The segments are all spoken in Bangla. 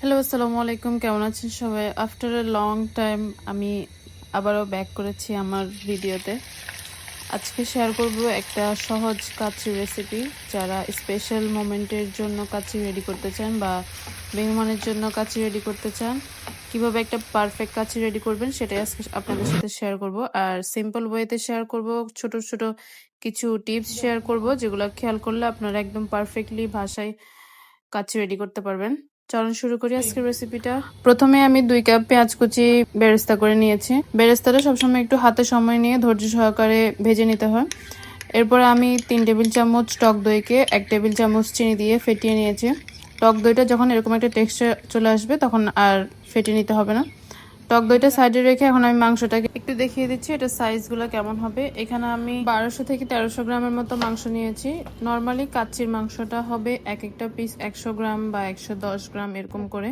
হ্যালো আসসালামু আলাইকুম। কেমন আছেন সবাই? আফটার এ লং টাইম আমি আবারও ব্যাক করেছি আমার ভিডিওতে আজকে শেয়ার করব একটা সহজ কাচ্চি রেসিপি যারা স্পেশাল মোমেন্টের জন্য কাচ্চি রেডি করতে চান বা মেহমানের জন্য কাচ্চি রেডি করতে চান, কীভাবে একটা পারফেক্ট কাচ্চি রেডি করবেন সেটাই আজকে আপনাদের সাথে শেয়ার করব। আর সিম্পল ওয়েতে শেয়ার করব, ছোট ছোট কিছু টিপস শেয়ার করব, যেগুলো খেয়াল করলে আপনারা একদম পারফেক্টলি ভাষায় কাচ্চি রেডি করতে পারবেন। চলুন শুরু করি আজকের রেসিপিটা প্রথমে আমি দুই কাপ পেঁয়াজ কুচি বেরেস্তা করে নিয়েছি। বেরেস্তাটা সবসময় একটু হাতে সময় নিয়ে ধৈর্য সহকারে ভেজে নিতে হয়। এরপর আমি তিন টেবিল চামচ টক দইকে এক টেবিল চামচ চিনি দিয়ে ফেটিয়ে নিয়েছি। টক দইটা যখন এরকম একটা টেক্সচার চলে আসবে তখন আর ফেটিয়ে নিতে হবে না। টক দইটা সাইডে রেখে এখন আমি মাংসটাকে একটু দেখিয়ে দিচ্ছি, এটা সাইজগুলো কেমন হবে। এখানে আমি বারোশো থেকে তেরোশো গ্রামের মতো মাংস নিয়েছি। নর্মালি কাচ্চির মাংসটা হবে এক একটা পিস একশো গ্রাম বা একশো দশ গ্রাম এরকম করে।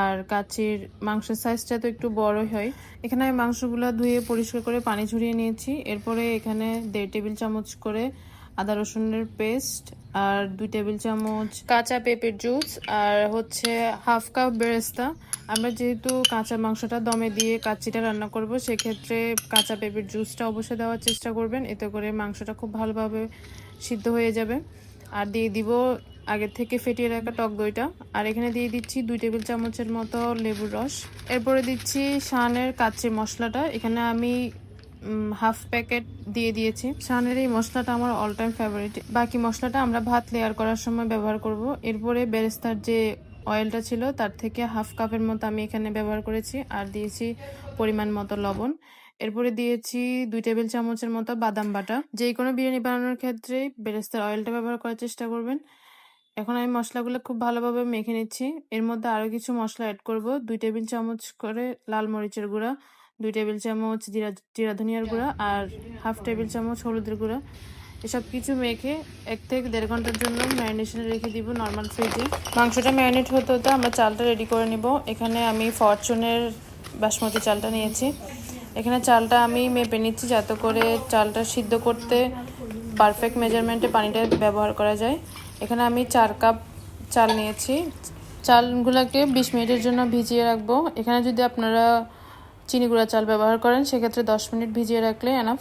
আর কাচ্চির মাংসের সাইজটা তো একটু বড়ই হয়। এখানে আমি মাংসগুলো ধুয়ে পরিষ্কার করে পানি ঝরিয়ে নিয়েছি। এরপরে এখানে দেড় টেবিল চামচ করে আদা রসুনের পেস্ট আর দুই টেবিল চামচ কাঁচা পেঁপের জুস আর হচ্ছে হাফ কাপ বেরেস্তা। আমরা যেহেতু কাঁচা মাংসটা দমে দিয়ে কাচ্চিটা রান্না করব, সেক্ষেত্রে কাঁচা পেঁপের জুসটা অবশ্যই দেওয়ার চেষ্টা করবেন। এতে করে মাংসটা খুব ভালোভাবে সিদ্ধ হয়ে যাবে। আর দিয়ে দিব আগে থেকে ফেটিয়ে রাখা টক দইটা। আর এখানে দিয়ে দিচ্ছি দুই টেবিল চামচের মতো লেবুর রস। এরপরে দিচ্ছি শানের কাচ্চি মশলাটা। এখানে আমি হাফ প্যাকেট দিয়ে দিয়েছি। সানের এই মশলাটা আমার অল টাইম ফেভারিট বাকি মশলাটা আমরা ভাত লেয়ার করার সময় ব্যবহার করব। এরপরে বেরেস্তার যে অয়েলটা ছিল, তার থেকে হাফ কাপের মতো আমি এখানে ব্যবহার করেছি। আর দিয়েছি পরিমাণ মতো লবণ। এরপরে দিয়েছি দুই টেবিল চামচের মতো বাদাম বাটা। যে কোনো বিরিয়ানি বানানোর ক্ষেত্রে বেরেস্তার অয়েলটা ব্যবহার করার চেষ্টা করবেন। এখন আমি মশলাগুলো খুব ভালোভাবে মেখে নিচ্ছি। এর মধ্যে আরও কিছু মশলা অ্যাড করব। দুই টেবিল চামচ করে লাল মরিচের গুঁড়া। দুই টেবিল চামচ জিরা জিরা ধনিয়ার গুঁড়া আর হাফ টেবিল চামচ হলুদের গুঁড়া। এসব কিছু মেখে এক থেকে দেড় ঘণ্টার জন্য ম্যারিনেশনে রেখে দিব নর্মাল ফ্রিজে। মাংসটা ম্যারিনেট হতে হতে আমরা চালটা রেডি করে নিব। এখানে আমি ফরচুনের বাসমতি চালটা নিয়েছি। এখানে চালটা আমি মেপে নিচ্ছি যাতে করে চালটা সিদ্ধ করতে পারফেক্ট মেজারমেন্টে পানিটা ব্যবহার করা যায়। এখানে আমি চার কাপ চাল নিয়েছি। চালগুলোকে বিশ মিনিটের জন্য ভিজিয়ে রাখব। এখানে যদি আপনারা চিনি গুঁড়া চাল ব্যবহার করেন, সেক্ষেত্রে দশ মিনিট ভিজিয়ে রাখলে এনাফ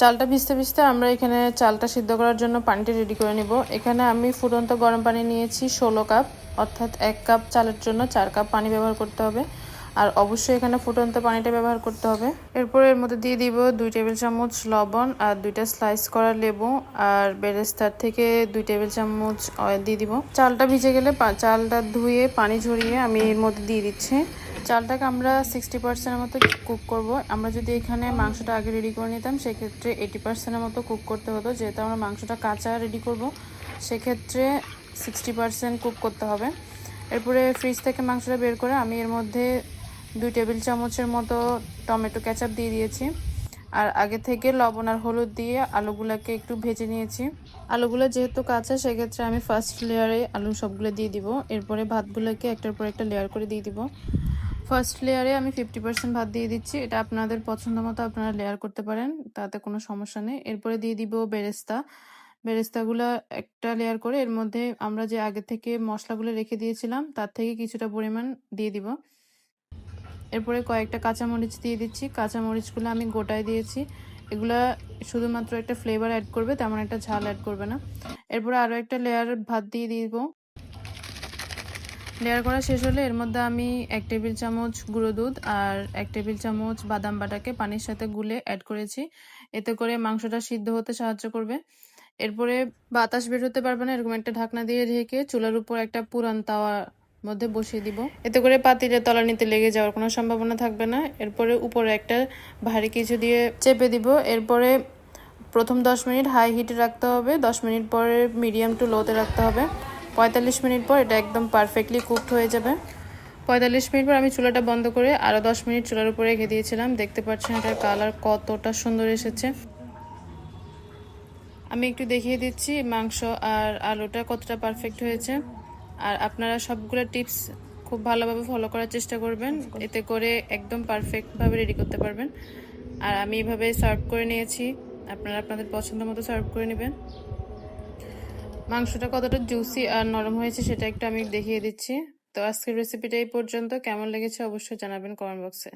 চালটা ভিজতে ভিজতে আমরা এখানে চালটা সিদ্ধ করার জন্য পানিটি রেডি করে নিব। এখানে আমি ফুটন্ত গরম পানি নিয়েছি ষোলো কাপ, অর্থাৎ এক কাপ চালের জন্য চার কাপ পানি ব্যবহার করতে হবে। আর অবশ্যই এখানে ফুটন্ত পানিটা ব্যবহার করতে হবে। এরপর এর মধ্যে দিয়ে দিব দুই টেবিল চামচ লবণ আর দুইটা স্লাইস করা লেবু আর বেরেস্তার থেকে দুই টেবিল চামচ অয়েল দিয়ে দিব। চালটা ভিজে গেলে চালটা ধুয়ে পানি ঝরিয়ে আমি এর মধ্যে দিয়ে দিচ্ছি। চালটাকে আমরা সিক্সটি পার্সেন্টের মতো কুক করব। আমরা যদি এখানে মাংসটা আগে রেডি করে নিতাম, সেক্ষেত্রে এইটি পার্সেন্টের মতো কুক করতে হতো। যেহেতু আমরা মাংসটা কাঁচা রেডি করব, সেক্ষেত্রে সিক্সটি পার্সেন্ট কুক করতে হবে। এরপরে ফ্রিজ থেকে মাংসটা বের করে আমি এর মধ্যে দুই টেবিল চামচের মতো টমেটো ক্যাচাপ দিয়ে দিয়েছি। আর আগে থেকে লবণ আর হলুদ দিয়ে আলুগুলোকে একটু ভেজে নিয়েছি। আলুগুলো যেহেতু কাঁচা, সেক্ষেত্রে আমি ফার্স্ট লেয়ারে আলু সবগুলো দিয়ে দিব। এরপরে ভাতগুলোকে একটার পর একটা লেয়ার করে দিয়ে দিব। ফার্স্ট লেয়ারে আমি ফিফটি পার্সেন্ট ভাত দিয়ে দিচ্ছি। এটা আপনাদের পছন্দ মতো আপনারা লেয়ার করতে পারেন, তাতে কোনো সমস্যা নেই। এরপরে দিয়ে দিব বেরেস্তা। বেরেস্তাগুলো একটা লেয়ার করে এর মধ্যে আমরা যে আগে থেকে মশলাগুলো রেখে দিয়েছিলাম, তার থেকে কিছুটা পরিমাণ দিয়ে দিব। এরপরে কয়েকটা কাঁচামরিচ দিয়ে দিচ্ছি। কাঁচামরিচগুলো আমি গোটায় দিয়েছি। এগুলা শুধুমাত্র একটা ফ্লেভার অ্যাড করবে, তেমন একটা ঝাল অ্যাড করবে না। এরপরে আরও একটা লেয়ার ভাত দিয়ে দিব। লেয়ার করা শেষ হলে এর মধ্যে আমি এক টেবিল চামচ গুঁড়ো দুধ আর এক টেবিল চামচ বাদাম বাটাকে পানির সাথে গুলে অ্যাড করেছি। এতে করে মাংসটা সিদ্ধ হতে সাহায্য করবে। এরপরে বাতাস বের হতে পারবে না, এরকম একটা ঢাকনা দিয়ে ঢেকে চুলার উপর একটা পুরান তাওয়া মধ্যে বসিয়ে দিব। এতে করে পাতিলে তলানিতে লেগে যাওয়ার কোনো সম্ভাবনা থাকবে না। এরপরে উপরে একটা ভারী কিছু দিয়ে চেপে দিব। এরপরে প্রথম দশ মিনিট হাই হিটে রাখতে হবে। দশ মিনিট পরে মিডিয়াম টু লোতে রাখতে হবে। পঁয়তাল্লিশ মিনিট পর এটা একদম পারফেক্টলি কুকড হয়ে যাবে। পঁয়তাল্লিশ মিনিট পর আমি চুলাটা বন্ধ করে আরও দশ মিনিট চুলার উপরে রেখে দিয়েছিলাম। দেখতে পাচ্ছেন এটার কালার কতটা সুন্দর এসেছে। আমি একটু দেখিয়ে দিচ্ছি মাংস আর আলুটা কতটা পারফেক্ট হয়েছে। আর আপনারা সবগুলো টিপস খুব ভালোভাবে ফলো করার চেষ্টা করবেন। এতে করে একদম পারফেক্টভাবে রেডি করতে পারবেন। আর আমি এভাবে সার্ভ করে নিয়েছি। আপনারা আপনাদের পছন্দ মতো সার্ভ করে নেবেন। মাংসটা কতটা জুসি আর নরম হয়েছে সেটা একটু আমি দেখিয়ে দিচ্ছি। তো আজকের রেসিপিটা এই পর্যন্ত। কেমন লেগেছে অবশ্যই জানাবেন কমেন্ট বক্সে